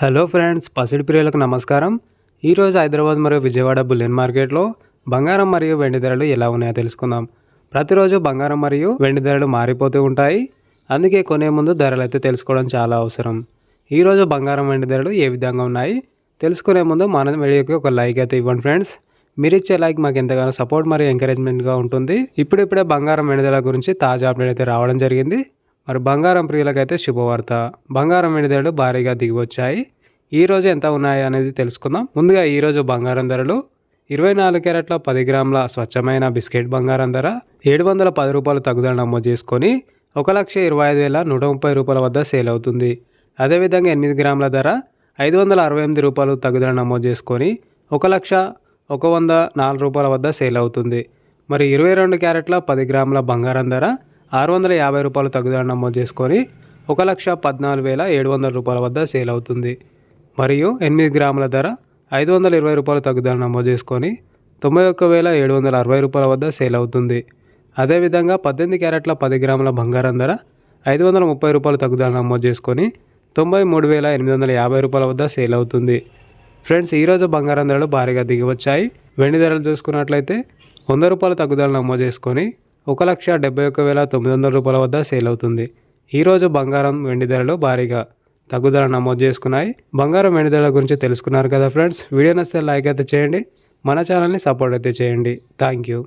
Hello friends పసిడి ప్రియులకు నమస్కారం. ఈరోజు హైదరాబాద్ మరియు విజయవాడ బుల్లెన్ మార్కెట్లో బంగారం మరియు వెండి ధరలు ఎలా ఉన్నాయో తెలుసుకుందాం. ప్రతిరోజు బంగారం మరియు వెండి ధరలు మారిపోతూ ఉంటాయి. అందుకే కొనే ముందు ధరలు అయితే తెలుసుకోవడం చాలా అవసరం. ఈరోజు బంగారం వెండి ధరలు ఏ విధంగా ఉన్నాయి? తెలుసుకునే ముందు మన వీడియోకి ఒక లైక్ అయితే ఇవ్వండి ఫ్రెండ్స్ మీరు ఇచ్చే లైక్ మాకు ఎంతగానో సపోర్ట్ మరియు ఎంకరేజ్మెంట్గా ఉంటుంది. ఇప్పుడిప్పుడే బంగారం వెండి ధరల గురించి తాజా అప్డేట్ అయితే రావడం జరిగింది. మరి బంగారం ప్రియులకైతే శుభవార్త. బంగారం వెండి భారీగా దిగివచ్చాయి. ఈ రోజు ఎంత ఉన్నాయి అనేది తెలుసుకుందాం. ముందుగా ఈరోజు బంగారం ధరలు. ఇరవై నాలుగు క్యారెట్ల పది గ్రాముల స్వచ్ఛమైన బిస్కెట్ బంగారం ధర. ఏడు వందల పది రూపాయలు తగ్గుదల నమోదు చేసుకొని ఒక లక్ష ఇరవై ఐదు వేల నూట ముప్పై రూపాయల వద్ద సేల్ అవుతుంది. అదేవిధంగా ఎనిమిది గ్రాముల ధర. ఐదు వందల అరవై ఎనిమిది రూపాయలు తగ్గుదల నమోదు చేసుకొని ఒక లక్ష ఒక వంద నాలుగు రూపాయల వద్ద సేల్ అవుతుంది. మరి ఇరవై రెండు క్యారెట్ల పది గ్రాముల బంగారం ధర. ఆరు వందల యాభై రూపాయలు తగ్గుదల నమోదు చేసుకొని ఒక లక్ష పద్నాలుగు వేల ఏడు వందల రూపాయల వద్ద సేల్ అవుతుంది. మరియు ఎనిమిది గ్రాముల ధర ఐదు వందల ఇరవై రూపాయలు తగ్గుదల నమోదు చేసుకొని తొంభై ఒక్క వేల ఏడు వందల అరవై రూపాయల వద్ద సేల్ అవుతుంది. అదేవిధంగా పద్దెనిమిది క్యారెట్ల పది గ్రాముల బంగారం ధర ఐదు వందల ముప్పై రూపాయలు తగ్గుదల నమోదు చేసుకొని తొంభై మూడు వేల ఎనిమిది వందల యాభై రూపాయల వద్ద సేల్ అవుతుంది. ఫ్రెండ్స్ ఈరోజు బంగారం ధరలు భారీగా దిగివచ్చాయి వెండి ధరలు చూసుకున్నట్లయితే వంద రూపాయల తగ్గుదల నమోదు చేసుకొని ఒక లక్ష డెబ్బై ఒక్క వేల తొమ్మిది వందల రూపాయల వద్ద సేల్ అవుతుంది. ఈరోజు బంగారం వెండి ధరలు భారీగా తగ్గుదల నమోదు చేసుకున్నాయి. బంగారం వెండి ధరల గురించి తెలుసుకున్నారు కదా ఫ్రెండ్స్? వీడియో నచ్చితే లైక్ అయితే చేయండి. మన ఛానల్ని సపోర్ట్ అయితే చేయండి. Thank you.